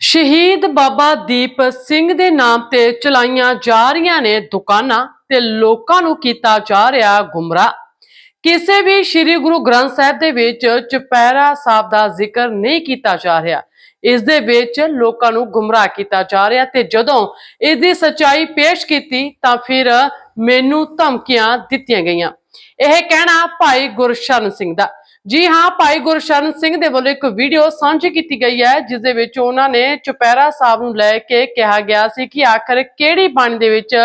ਸ਼ਹੀਦ ਬਾਬਾ ਦੀਪ ਸਿੰਘ ਦੇ ਨਾਮ ਤੇ ਚਲਾਈਆਂ ਜਾ ਰਹੀਆਂ ਨੇ ਦੁਕਾਨਾਂ ਤੇ ਲੋਕਾਂ ਨੂੰ ਕੀਤਾ ਜਾ ਰਿਹਾ ਗੁੰਮਰਾਹ। ਕਿਸੇ ਵੀ ਸ੍ਰੀ ਗੁਰੂ ਗ੍ਰੰਥ ਸਾਹਿਬ ਦੇ ਵਿੱਚ ਚੁਪਹਿਰਾ ਸਾਹਿਬ ਦਾ ਜ਼ਿਕਰ ਨਹੀਂ ਕੀਤਾ ਜਾ ਰਿਹਾ। ਇਸ ਦੇ ਵਿੱਚ ਲੋਕਾਂ ਨੂੰ ਗੁੰਮਰਾਹ ਕੀਤਾ ਜਾ ਰਿਹਾ ਤੇ ਜਦੋਂ ਇਸ ਦੀ ਸਚਾਈ ਪੇਸ਼ ਕੀਤੀ ਤਾਂ ਫਿਰ ਮੈਨੂੰ ਧਮਕੀਆਂ ਦਿੱਤੀਆਂ ਗਈਆਂ। ਇਹ ਕਹਿਣਾ ਭਾਈ ਗੁਰਸ਼ਰਨ ਸਿੰਘ ਦਾ। ਜੀ ਹਾਂ, ਭਾਈ ਗੁਰਸ਼ਰਨ ਸਿੰਘ ਦੇ ਵੱਲੋਂ ਇੱਕ ਵੀਡੀਓ ਸਾਂਝੀ ਕੀਤੀ ਗਈ ਹੈ, ਜਿਸ ਦੇ ਵਿੱਚ ਉਹਨਾਂ ਨੇ ਚੁਪਹਿਰਾ ਸਾਹਿਬ ਨੂੰ ਲੈ ਕੇ ਕਿਹਾ ਗਿਆ ਸੀ ਕਿ ਆਖਰ ਕਿਹੜੀ ਬਾਣੀ ਦੇ ਵਿੱਚ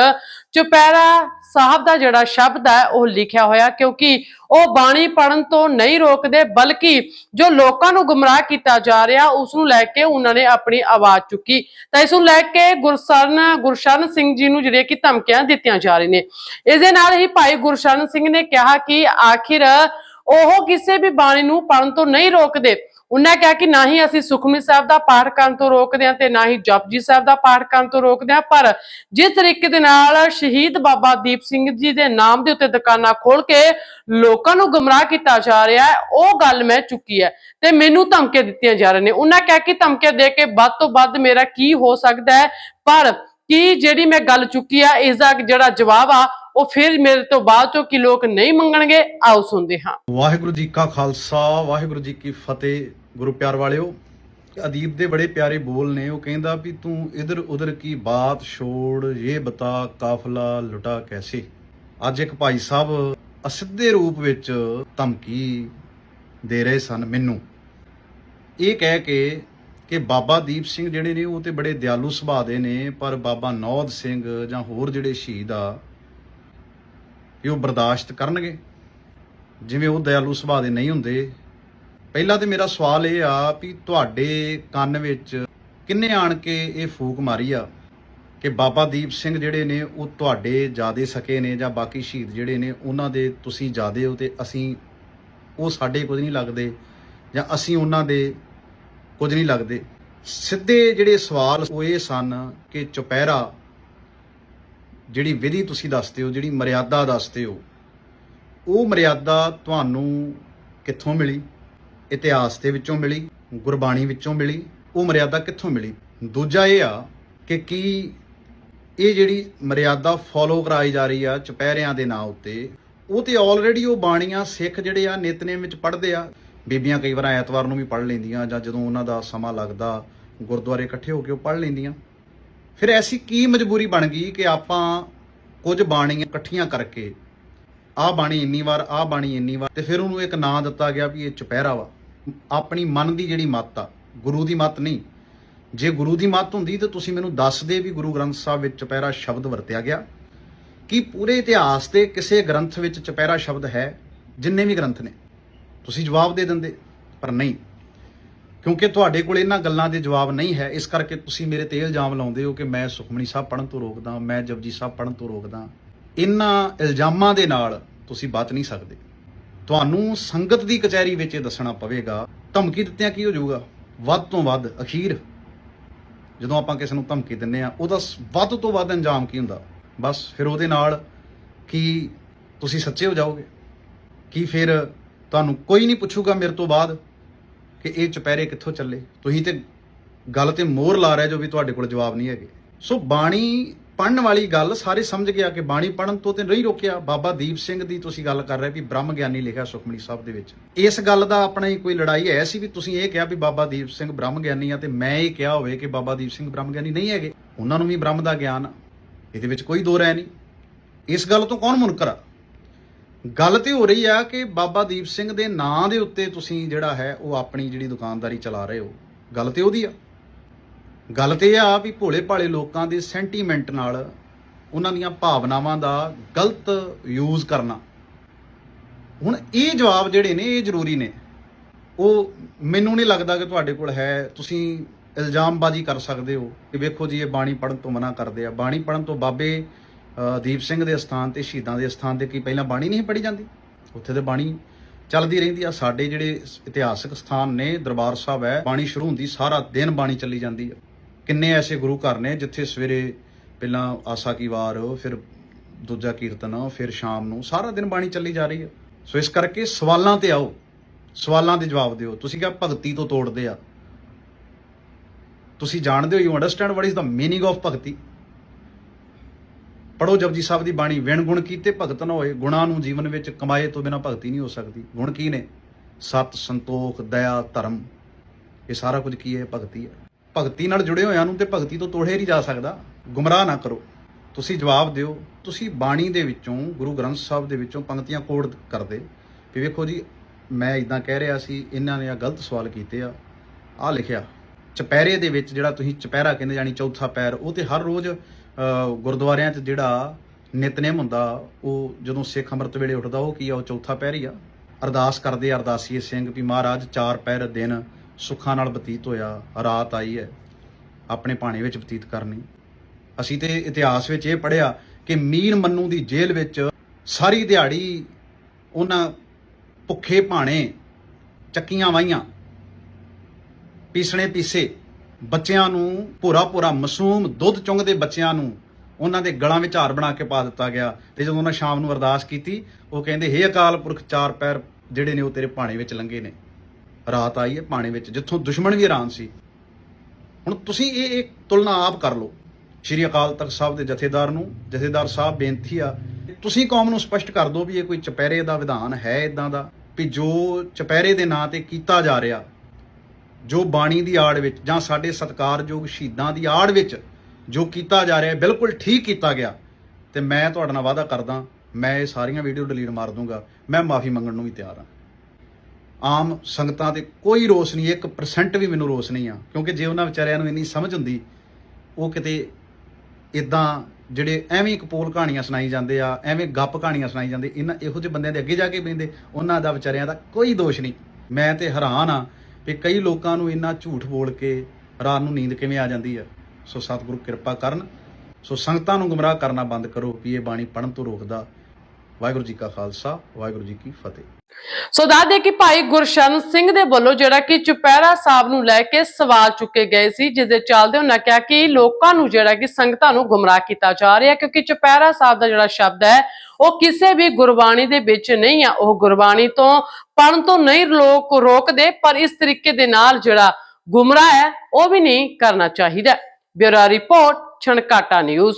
ਚੁਪਹਿਰਾ ਸਾਹਿਬ ਦਾ ਜਿਹੜਾ ਸ਼ਬਦ ਹੈ, ਉਹ ਲਿਖਿਆ ਹੋਇਆ, ਕਿਉਂਕਿ ਉਹ ਬਾਣੀ ਪੜਨ ਤੋਂ ਨਹੀਂ ਰੋਕਦੇ, ਬਲਕਿ ਜੋ ਲੋਕਾਂ ਨੂੰ ਗੁੰਮਰਾਹ ਕੀਤਾ ਜਾ ਰਿਹਾ, ਉਸ ਨੂੰ ਲੈ ਕੇ ਉਹਨਾਂ ਨੇ ਆਪਣੀ ਆਵਾਜ਼ ਚੁੱਕੀ। ਤਾਂ ਇਸ ਨੂੰ ਲੈ ਕੇ ਗੁਰਸਰਨ, ਗੁਰਸ਼ਰਨ ਸਿੰਘ ਜੀ ਨੂੰ ਜਿਹੜੇ ਕਿ ਧਮਕੀਆਂ ਦਿੱਤੀਆਂ ਜਾ ਰਹੀਆਂ ਨੇ। ਇਸ ਦੇ ਨਾਲ ਹੀ ਭਾਈ ਗੁਰਸ਼ਰਨ ਸਿੰਘ ਨੇ ਕਿਹਾ ਕਿ ਆਖਿਰ ਉਹ ਕਿਸੇ ਵੀ ਬਾਣੀ ਨੂੰ ਪੜਨ ਤੋਂ ਨਹੀਂ ਰੋਕਦੇ। ਉਹਨਾਂ ਕਿਹਾ ਕਿ ਨਾ ਹੀ ਅਸੀਂ ਸੁਖਮਨੀ ਸਾਹਿਬ ਦਾ ਪਾਠ ਕਰਨ ਤੋਂ ਰੋਕਦੇ ਹਾਂ ਤੇ ਨਾ ਹੀ ਜਪਜੀ ਸਾਹਿਬ ਦਾ ਪਾਠ ਕਰਨ ਤੋਂ ਰੋਕਦੇ ਹਾਂ। ਪਰ ਜਿਸ ਤਰੀਕੇ ਦੇ ਨਾਲ ਸ਼ਹੀਦ ਬਾਬਾ ਦੀਪ ਸਿੰਘ ਜੀ ਦੇ ਨਾਮ ਦੇ ਉੱਤੇ ਦੁਕਾਨਾਂ ਖੋਲ ਕੇ ਲੋਕਾਂ ਨੂੰ ਗੁੰਮਰਾਹ ਕੀਤਾ ਜਾ ਰਿਹਾ ਹੈ, ਉਹ ਗੱਲ ਮੈਂ ਚੁੱਕੀ ਹੈ ਤੇ ਮੈਨੂੰ ਧਮਕੀਆਂ ਦਿੱਤੀਆਂ ਜਾ ਰਹੀਆਂ ਨੇ। ਉਹਨਾਂ ਕਹਿ ਕਿ ਧਮਕੀਆਂ ਦੇ ਕੇ ਵੱਧ ਤੋਂ ਵੱਧ ਮੇਰਾ ਕੀ ਹੋ ਸਕਦਾ ਹੈ? ਪਰ ਕੀ ਜਿਹੜੀ ਮੈਂ ਗੱਲ ਚੁੱਕੀ ਆ, ਇਸ ਦਾ ਜਿਹੜਾ ਜਵਾਬ ਆ ਉਹ ਫਿਰ ਮੇਰੇ ਤੋਂ ਬਾਅਦ ਚੋਂ ਕਿ ਲੋਕ ਨਹੀਂ ਮੰਗਣਗੇ, ਆਓ ਸੁਣਦੇ ਹਾਂ। ਵਾਹਿਗੁਰੂ ਜੀ ਕਾ ਖਾਲਸਾ, ਵਾਹਿਗੁਰੂ ਜੀ ਕੀ ਫਤਿਹ। ਗੁਰੂ ਪਿਆਰ ਵਾਲਿਓ, ਅਦੀਬ ਦੇ ਬੜੇ ਪਿਆਰੇ ਬੋਲ ਨੇ। ਉਹ ਕਹਿੰਦਾ ਵੀ ਤੂੰ ਇਧਰ ਉਧਰ ਕੀ ਬਾਤ ਛੋੜ ਇਹ ਬਤਾ ਕਾਫਲਾ ਲੁਟਾ ਕੈਸੇ? ਅੱਜ ਇੱਕ ਭਾਈ ਸਾਹਿਬ ਅਸਿੱਧੇ ਰੂਪ ਵਿੱਚ ਧਮਕੀ ਦੇ ਰਹੇ ਸਨ ਮੈਨੂੰ। ਇਹ ਕਹਿ ਕੇ ਕਿ ਬਾਬਾ ਦੀਪ ਸਿੰਘ ਜਿਹੜੇ ਨੇ ਉਹ ਤੇ ਬੜੇ ਦਿਆਲੂ ਸੁਭਾਅ ਦੇ ਨੇ, ਪਰ ਬਾਬਾ ਨੌਦ ਸਿੰਘ ਜਾਂ ਹੋਰ ਜਿਹੜੇ ਸ਼ਹੀਦ ਆ ਇਹ ਉਹ ਬਰਦਾਸ਼ਤ ਕਰਨਗੇ। ਜਿਵੇਂ ਉਹ ਦਇਆਲੂ ਸੁਭਾਅ ਦੇ ਨਹੀਂ ਹੁੰਦੇ। ਪਹਿਲਾ ਤੇ ਮੇਰਾ ਸਵਾਲ ਇਹ ਆ ਵੀ ਤੁਹਾਡੇ ਕੰਨ ਵਿੱਚ ਕਿੰਨੇ ਆਣ ਕੇ ਇਹ ਫੂਕ ਮਾਰੀ ਆ? ਕਿ ਬਾਬਾ ਦੀਪ ਸਿੰਘ ਜਿਹੜੇ ਨੇ, ਉਹ ਤੁਹਾਡੇ ਜਾਦੇ ਸਕੇ ਨੇ ਜਾਂ ਬਾਕੀ ਸ਼ਹੀਦ ਜਿਹੜੇ ਨੇ, ਉਹਨਾਂ ਦੇ ਤੁਸੀਂ ਜਾਦੇ ਹੋ ਤੇ ਅਸੀਂ ਉਹ ਸਾਡੇ ਕੁਝ ਨਹੀਂ ਲੱਗਦੇ ਜਾਂ ਅਸੀਂ ਉਹਨਾਂ ਦੇ ਕੁਝ ਨਹੀਂ ਲੱਗਦੇ। ਸਿੱਧੇ ਜਿਹੜੇ ਸਵਾਲ ਉਹ ਇਹ ਸਨ ਕਿ ਚੁਪਹਿਰਾ ਜਿਹੜੀ ਵਿਧੀ ਤੁਸੀਂ ਦੱਸਦੇ ਹੋ, ਜਿਹੜੀ ਮਰਿਆਦਾ ਦੱਸਦੇ ਹੋ, ਉਹ ਮਰਿਆਦਾ ਤੁਹਾਨੂੰ ਕਿੱਥੋਂ ਮਿਲੀ? ਇਤਿਹਾਸ ਦੇ ਵਿੱਚੋਂ ਮਿਲੀ, ਗੁਰਬਾਣੀ ਵਿੱਚੋਂ ਮਿਲੀ, ਉਹ ਮਰਿਆਦਾ ਕਿੱਥੋਂ ਮਿਲੀ? ਦੂਜਾ ਇਹ ਆ ਕਿ ਕੀ ਇਹ ਜਿਹੜੀ ਮਰਿਆਦਾ ਫੋਲੋ ਕਰਾਈ ਜਾ ਰਹੀ ਆ ਚੁਪਹਿਰਿਆਂ ਦੇ ਨਾਂ ਉੱਤੇ, ਉਹ ਤੇ ਆਲਰੇਡੀ ਉਹ ਬਾਣੀਆਂ ਸਿੱਖ ਜਿਹੜੇ ਆ ਨਿਤਨੇਮ ਵਿੱਚ ਪੜ੍ਹਦੇ ਆ। ਬੀਬੀਆਂ ਕਈ ਵਾਰ ਐਤਵਾਰ ਨੂੰ ਵੀ ਪੜ੍ਹ ਲੈਂਦੀਆਂ ਜਾਂ ਜਦੋਂ ਉਹਨਾਂ ਦਾ ਸਮਾਂ ਲੱਗਦਾ, ਗੁਰਦੁਆਰੇ ਇਕੱਠੇ ਹੋ ਕੇ ਉਹ ਪੜ੍ਹ ਲੈਂਦੀਆਂ। ਫਿਰ ਐਸੀ ਕੀ ਮਜਬੂਰੀ ਬਣ ਗਈ ਕਿ ਆਪਾਂ ਕੁਝ ਬਾਣੀਆਂ ਇਕੱਠੀਆਂ ਕਰਕੇ ਆਹ ਬਾਣੀ ਇੰਨੀ ਵਾਰ, ਆਹ ਬਾਣੀ ਇੰਨੀ ਵਾਰ, ਤੇ ਫਿਰ ਉਹਨੂੰ ਇੱਕ ਨਾਂ ਦਿੱਤਾ ਗਿਆ ਵੀ ਇਹ ਚੁਪਹਿਰਾ ਵਾ। ਆਪਣੀ ਮਨ ਦੀ ਜਿਹੜੀ ਮੱਤ ਆ, ਗੁਰੂ ਦੀ ਮੱਤ ਨਹੀਂ। ਜੇ ਗੁਰੂ ਦੀ ਮੱਤ ਹੁੰਦੀ ਤਾਂ ਤੁਸੀਂ ਮੈਨੂੰ ਦੱਸ ਦੇ ਵੀ ਗੁਰੂ ਗ੍ਰੰਥ ਸਾਹਿਬ ਵਿੱਚ ਚੁਪਹਿਰਾ ਸ਼ਬਦ ਵਰਤਿਆ ਗਿਆ। ਕੀ ਪੂਰੇ ਇਤਿਹਾਸ 'ਤੇ ਕਿਸੇ ਗ੍ਰੰਥ ਵਿੱਚ ਚੁਪਹਿਰਾ ਸ਼ਬਦ ਹੈ, ਜਿੰਨੇ ਵੀ ਗ੍ਰੰਥ ਨੇ? ਤੁਸੀਂ ਜਵਾਬ ਦੇ ਦਿੰਦੇ, ਪਰ ਨਹੀਂ। ਕਿਉਂਕਿ ਤੁਹਾਡੇ ਕੋਲ ਇਹਨਾਂ ਗੱਲਾਂ ਦੇ ਜਵਾਬ ਨਹੀਂ ਹੈ, ਇਸ ਕਰਕੇ ਤੁਸੀਂ ਮੇਰੇ ਤੇ ਇਲਜ਼ਾਮ ਲਾਉਂਦੇ ਹੋ ਕਿ ਮੈਂ ਸੁਖਮਨੀ ਸਾਹਿਬ ਪੜਨ ਤੋਂ ਰੋਕਦਾ, ਮੈਂ ਜਪਜੀ ਸਾਹਿਬ ਪੜਨ ਤੋਂ ਰੋਕਦਾ। ਇਹਨਾਂ ਇਲਜ਼ਾਮਾਂ ਦੇ ਨਾਲ ਤੁਸੀਂ ਬਚ ਨਹੀਂ ਸਕਦੇ। ਤੁਹਾਨੂੰ ਸੰਗਤ ਦੀ ਕਚਹਿਰੀ ਵਿੱਚ ਇਹ ਦੱਸਣਾ ਪਵੇਗਾ, ਧਮਕੀ ਦਿੱਤਿਆਂ ਕੀ ਹੋ ਜਾਊਗਾ? ਵੱਧ ਤੋਂ ਵੱਧ ਅਖੀਰ, ਜਦੋਂ ਆਪਾਂ ਕਿਸੇ ਨੂੰ ਧਮਕੀ ਦਿੰਨੇ ਆ ਉਹਦਾ ਸ- ਵੱਧ ਤੋਂ ਵੱਧ ਅੰਜਾਮ ਕੀ ਹੁੰਦਾ? ਬਸ ਫਿਰ ਉਹਦੇ ਨਾਲ ਕੀ ਤੁਸੀਂ ਸੱਚੇ ਹੋ ਜਾਓਗੇ? ਕੀ ਫਿਰ ਤੁਹਾਨੂੰ ਕੋਈ ਨਹੀਂ ਪੁੱਛੂਗਾ ਮੇਰੇ ਤੋਂ ਬਾਅਦ? ਕਿ ਇਹ ਚੁਪਹਿਰੇ ਕਿੱਥੋਂ ਚੱਲੇ? ਤੁਸੀਂ ਤੇ ਗੱਲ ਤੇ ਮੋਹਰ ਲਾ ਰਹੇ ਜੋ ਵੀ ਤੁਹਾਡੇ ਕੋਲ ਜਵਾਬ ਨਹੀਂ ਹੈਗੇ। ਸੋ ਬਾਣੀ ਪੜਨ ਵਾਲੀ ਗੱਲ ਸਾਰੇ ਸਮਝ ਗਿਆ ਕਿ ਬਾਣੀ ਪੜਨ ਤੋਂ ਤੇ ਨਹੀਂ ਰੋਕਿਆ। ਬਾਬਾ ਦੀਪ ਸਿੰਘ ਦੀ ਤੁਸੀਂ ਗੱਲ ਕਰ ਰਹੇ ਵੀ ਬ੍ਰਹਮ ਗਿਆਨੀ ਲਿਖਿਆ ਸੁਖਮਨੀ ਸਾਹਿਬ ਦੇ ਵਿੱਚ। ਇਸ ਗੱਲ ਦਾ ਆਪਣਾ ਹੀ ਕੋਈ ਲੜਾਈ ਹੈ ਸੀ ਵੀ ਤੁਸੀਂ ਇਹ ਕਿਹਾ ਵੀ ਬਾਬਾ ਦੀਪ ਸਿੰਘ ਬ੍ਰਹਮ ਗਿਆਨੀ ਆ ਤੇ ਮੈਂ ਇਹ ਕਿਹਾ ਹੋਵੇ ਕਿ ਬਾਬਾ ਦੀਪ ਸਿੰਘ ਬ੍ਰਹਮ ਗਿਆਨੀ ਨਹੀਂ ਹੈਗੇ। ਉਹਨਾਂ ਨੂੰ ਵੀ ਬ੍ਰਹਮ ਦਾ ਗਿਆਨ ਆ। ਇਹਦੇ ਵਿੱਚ ਕੋਈ ਦੋ ਰਾਏ ਨਹੀਂ। ਇਸ ਗੱਲ ਤੋਂ ਕੌਣ ਮੁਨਕਰ ਆ? ਗੱਲ ਤੇ ਹੋ ਰਹੀ ਆ ਕਿ ਬਾਬਾ ਦੀਪ ਸਿੰਘ ਦੇ ਨਾਂ ਦੇ ਉੱਤੇ ਤੁਸੀਂ ਜਿਹੜਾ ਹੈ ਉਹ ਆਪਣੀ ਜਿਹੜੀ ਦੁਕਾਨਦਾਰੀ ਚਲਾ ਰਹੇ ਹੋ। ਗੱਲ ਤੇ ਉਹਦੀ ਆ। ਗੱਲ ਤੇ ਇਹ ਆ ਵੀ ਭੋਲੇ ਭਾਲੇ ਲੋਕਾਂ ਦੇ ਸੈਂਟੀਮੈਂਟ ਨਾਲ ਉਹਨਾਂ ਦੀਆਂ ਭਾਵਨਾਵਾਂ ਦਾ ਗਲਤ ਯੂਜ਼ ਕਰਨਾ। ਹੁਣ ਇਹ ਜਵਾਬ ਜਿਹੜੇ ਨੇ, ਇਹ ਜ਼ਰੂਰੀ ਨੇ। ਉਹ ਮੈਨੂੰ ਨਹੀਂ ਲੱਗਦਾ ਕਿ ਤੁਹਾਡੇ ਕੋਲ ਹੈ। ਤੁਸੀਂ ਇਲਜ਼ਾਮਬਾਜ਼ੀ ਕਰ ਸਕਦੇ ਹੋ ਕਿ ਵੇਖੋ ਜੀ, ਇਹ ਬਾਣੀ ਪੜਨ ਤੋਂ ਮਨਾ ਕਰਦੇ ਆ। ਬਾਣੀ ਪੜਨ ਤੋਂ ਬਾਬੇ ਦੀਪ ਸਿੰਘ ਦੇ ਸਥਾਨ ਤੇ, ਸ਼ਹੀਦਾਂ ਦੇ ਸਥਾਨ ਤੇ ਕੀ ਪਹਿਲਾਂ ਬਾਣੀ ਨਹੀਂ ਪੜੀ ਜਾਂਦੀ? ਉੱਥੇ ਤੇ ਬਾਣੀ ਚੱਲਦੀ ਰਹਿੰਦੀ ਆ। ਸਾਡੇ ਜਿਹੜੇ ਇਤਿਹਾਸਕ ਸਥਾਨ ਨੇ, ਦਰਬਾਰ ਸਾਹਿਬ ਹੈ, ਬਾਣੀ ਸ਼ੁਰੂ ਹੁੰਦੀ, ਸਾਰਾ ਦਿਨ ਬਾਣੀ ਚੱਲੀ ਜਾਂਦੀ ਆ। ਕਿੰਨੇ ਐਸੇ ਗੁਰੂ ਘਰ ਨੇ ਜਿੱਥੇ ਸਵੇਰੇ ਪਹਿਲਾਂ ਆਸਾ ਕੀ ਵਾਰ, ਫਿਰ ਦੂਜਾ ਕੀਰਤਨ, ਫਿਰ ਸ਼ਾਮ ਨੂੰ ਸਾਰਾ ਦਿਨ ਬਾਣੀ ਚੱਲੀ ਜਾ ਰਹੀ ਹੈ ਸੋ ਇਸ ਕਰਕੇ ਸਵਾਲਾਂ ਤੇ ਆਓ। ਸਵਾਲਾਂ ਦੇ ਜਵਾਬ ਦਿਓ। ਤੁਸੀਂ ਕਿਹਾ ਭਗਤੀ ਤੋਂ ਤੋੜਦੇ ਆ। ਤੁਸੀਂ ਜਾਣਦੇ ਹੋ you understand what is the meaning of bhakti? ਪੜੋ ਜਪਜੀ ਸਾਹਿਬ ਦੀ ਬਾਣੀ, ਵਿਣ ਗੁਣ ਕੀਤੇ ਭਗਤ ਨਾ ਹੋਏ, ਗੁਣਾਂ ਨੂੰ ਜੀਵਨ ਵਿੱਚ ਕਮਾਏ ਤੋਂ ਬਿਨਾ ਭਗਤੀ ਨਹੀਂ ਹੋ ਸਕਦੀ। ਗੁਣ ਕੀ ਨੇ? ਸਤ, ਸੰਤੋਖ, ਦਇਆ, ਧਰਮ। ਇਹ ਸਾਰਾ ਕੁਝ ਕੀ ਹੈ? ਭਗਤੀ ਹੈ। ਭਗਤੀ ਨਾਲ ਜੁੜੇ ਹੋਇਆਂ ਨੂੰ ਤੇ ਭਗਤੀ ਤੋਂ ਤੋੜਿਆ ਨਹੀਂ ਜਾ ਸਕਦਾ। ਗੁੰਮਰਾਹ ਨਾ ਕਰੋ। ਤੁਸੀਂ ਜਵਾਬ ਦਿਓ, ਤੁਸੀਂ ਬਾਣੀ ਦੇ ਵਿੱਚੋਂ, ਗੁਰੂ ਗ੍ਰੰਥ ਸਾਹਿਬ ਦੇ ਵਿੱਚੋਂ ਪੰਕਤੀਆਂ ਕੋਡ ਕਰਦੇ। ਵੀ ਵੇਖੋ ਜੀ, ਮੈਂ ਇਦਾਂ ਕਹਿ ਰਿਹਾ ਸੀ, ਇਹਨਾਂ ਨੇ ਆ ਗਲਤ ਸਵਾਲ ਕੀਤੇ ਆ। ਆ ਲਿਖਿਆ ਚਪੈਰੇ ਦੇ ਵਿੱਚ ਜਿਹੜਾ ਤੁਸੀਂ ਚਪੈਰਾ ਕਹਿੰਦੇ ਜਾਨੀ ਚੌਥਾ ਪੈਰ, ਉਹ ਤੇ ਹਰ ਰੋਜ਼ ਗੁਰਦੁਆਰਿਆਂ 'ਚ ਜਿਹੜਾ ਨਿਤਨੇਮ ਹੁੰਦਾ, ਉਹ ਜਦੋਂ ਸਿੱਖ ਅੰਮ੍ਰਿਤ ਵੇਲੇ ਉੱਠਦਾ, ਉਹ ਕੀ ਆ? ਉਹ ਚੌਥਾ ਪੈਰ ਆ। ਅਰਦਾਸ ਕਰਦੇ ਅਰਦਾਸੀਏ ਸਿੰਘ ਵੀ ਮਹਾਰਾਜ, ਚਾਰ ਪੈਰ ਦਿਨ ਸੁੱਖਾਂ ਨਾਲ ਬਤੀਤ ਹੋਇਆ, ਰਾਤ ਆਈ ਹੈ, ਆਪਣੇ ਭਾਣੇ ਵਿੱਚ ਬਤੀਤ ਕਰਨੀ। ਅਸੀਂ ਤੇ ਇਤਿਹਾਸ ਵਿੱਚ ਇਹ ਪੜ੍ਹਿਆ ਕਿ ਮੀਰ ਮੰਨੂ ਦੀ ਜੇਲ੍ਹ ਵਿੱਚ ਸਾਰੀ ਦਿਹਾੜੀ ਉਹਨਾਂ ਭੁੱਖੇ ਭਾਣੇ ਚੱਕੀਆਂ ਵਾਈਆਂ ਪੀਸਣੇ ਪੀਸੇ ਬੱਚਿਆਂ ਨੂੰ ਪੂਰਾ ਪੂਰਾ ਮਾਸੂਮ ਦੁੱਧ ਚੁੰਗਦੇ ਬੱਚਿਆਂ ਨੂੰ ਉਹਨਾਂ ਦੇ ਗਲਾਂ ਵਿੱਚ ਹਾਰ ਬਣਾ ਕੇ ਪਾ ਦਿੱਤਾ ਗਿਆ ਤੇ ਜਦੋਂ ਉਹਨਾਂ ਸ਼ਾਮ ਨੂੰ ਅਰਦਾਸ ਕੀਤੀ, ਉਹ ਕਹਿੰਦੇ, ਹੇ ਅਕਾਲ ਪੁਰਖ ਚਾਰ ਪੈਰ ਜਿਹੜੇ ਨੇ ਉਹ ਤੇਰੇ ਭਾਣੇ ਵਿੱਚ ਲੰਗੇ ਨੇ। ਰਾਤ ਆਈ ਹੈ ਭਾਣੇ ਵਿੱਚ, ਜਿੱਥੋਂ ਦੁਸ਼ਮਣ ਵੀ ਹੈਰਾਨ ਸੀ। ਹੁਣ ਤੁਸੀਂ ਇਹ ਇੱਕ ਤੁਲਨਾ ਆਪ ਕਰ ਲਓ। ਸ਼੍ਰੀ ਅਕਾਲ ਤਖਤ ਸਾਹਿਬ ਦੇ ਜਥੇਦਾਰ ਨੂੰ, ਜਥੇਦਾਰ ਸਾਹਿਬ ਬੇਨਤੀ ਆ, ਤੁਸੀਂ ਕੌਮ ਨੂੰ ਸਪਸ਼ਟ ਕਰ ਦਿਓ ਵੀ ਇਹ ਕੋਈ ਚਪਹਿਰੇ ਦਾ ਵਿਧਾਨ ਹੈ ਇਦਾਂ ਦਾ, ਵੀ ਜੋ ਚਪਹਿਰੇ ਦੇ ਨਾਂ ਤੇ ਕੀਤਾ ਜਾ ਰਿਹਾ ਜੋ ਬਾਣੀ ਦੀ ਆੜ ਵਿੱਚ ਜਾਂ ਸਾਡੇ ਸਤਿਕਾਰਯੋਗ ਸ਼ਹੀਦਾਂ ਦੀ ਆੜ ਵਿੱਚ ਜੋ ਕੀਤਾ ਜਾ ਰਿਹਾ ਬਿਲਕੁਲ ਠੀਕ ਕੀਤਾ ਗਿਆ। ਤੇ ਮੈਂ ਤੁਹਾਡੇ ਨਾਲ ਵਾਅਦਾ ਕਰਦਾ, ਮੈਂ ਇਹ ਸਾਰੀਆਂ ਵੀਡੀਓ ਡਿਲੀਟ ਮਾਰ ਦੂੰਗਾ, ਮੈਂ ਮਾਫੀ ਮੰਗਣ ਨੂੰ ਵੀ ਤਿਆਰ ਹਾਂ। ਆਮ ਸੰਗਤਾਂ ਤੇ ਕੋਈ ਰੋਸ ਨਹੀਂ 1% ਵੀ ਮੈਨੂੰ ਰੋਸ ਨਹੀਂ ਆ, ਕਿਉਂਕਿ ਜੇ ਉਹਨਾਂ ਵਿਚਾਰਿਆਂ ਨੂੰ ਇੰਨੀ ਸਮਝ ਹੁੰਦੀ, ਉਹ ਕਿਤੇ ਇਦਾਂ ਜਿਹੜੇ ਐਵੇਂ ਕਪੋਲ ਕਹਾਣੀਆਂ ਸੁਣਾਈ ਜਾਂਦੇ ਆ, ਐਵੇਂ ਗੱਪ ਕਹਾਣੀਆਂ ਸੁਣਾਈ ਜਾਂਦੇ, ਇਹਨਾਂ ਇਹੋ ਜਿਹੇ ਬੰਦਿਆਂ ਦੇ ਅੱਗੇ ਜਾ ਕੇ ਬੈਂਦੇ ਉਹਨਾਂ ਦਾ ਵਿਚਾਰਿਆਂ ਦਾ ਕੋਈ ਦੋਸ਼ ਨਹੀਂ। ਮੈਂ ਤੇ ਹੈਰਾਨ ਆ ਵੀ ਕਈ ਲੋਕਾਂ ਨੂੰ ਇੰਨਾ ਝੂਠ ਬੋਲ ਕੇ ਰਾਤ ਨੂੰ ਨੀਂਦ ਕਿਵੇਂ ਆ ਜਾਂਦੀ ਆ? ਸੋ ਸਤਿਗੁਰੂ ਕਿਰਪਾ ਕਰਨ। ਸੋ ਸੰਗਤਾਂ ਨੂੰ ਗੁੰਮਰਾਹ ਕਰਨਾ ਬੰਦ ਕਰੋ ਵੀ ਇਹ ਬਾਣੀ ਪੜਨ ਤੋਂ ਰੋਕਦਾ। ਵਾਹਿਗੁਰੂ ਜੀ ਕਾ ਖਾਲਸਾ, ਵਾਹਿਗੁਰੂ ਜੀ ਕੀ ਫਤਿਹ। ਸੋ ਦੱਸਦੇ ਕਿ ਭਾਈ ਗੁਰਸ਼ਰਨ ਸਿੰਘ ਦੇ ਵੱਲੋਂ ਜਿਹੜਾ ਕਿ ਚੁਪਹਿਰਾ ਸਾਹਿਬ ਨੂੰ ਲੈ ਕੇ ਸਵਾਲ ਚੁੱਕੇ ਗਏ ਸੀ, ਜਿਸ ਦੇ ਚੱਲਦੇ ਉਹਨਾਂ ਕਿਹਾ ਕਿ ਲੋਕਾਂ ਨੂੰ ਜਿਹੜਾ ਕਿ ਸੰਗਤਾਂ ਨੂੰ ਗੁੰਮਰਾਹ ਕੀਤਾ ਜਾ ਰਿਹਾ, ਕਿਉਂਕਿ ਚੁਪਹਿਰਾ ਸਾਹਿਬ ਦਾ ਜਿਹੜਾ ਸ਼ਬਦ ਹੈ ਉਹ ਕਿਸੇ ਵੀ ਗੁਰਬਾਣੀ ਦੇ ਵਿੱਚ ਨਹੀਂ ਆ, ਉਹ ਗੁਰਬਾਣੀ ਤੋਂ ਪੜਨ ਤੋਂ ਨਹੀਂ ਲੋਕ ਰੋਕਦੇ, ਪਰ ਇਸ ਤਰੀਕੇ ਦੇ ਨਾਲ ਜਿਹੜਾ ਗੁੰਮਰਾਹ ਹੈ, ਉਹ ਵੀ ਨਹੀਂ ਕਰਨਾ ਚਾਹੀਦਾ। Bureau report, Chhankata news.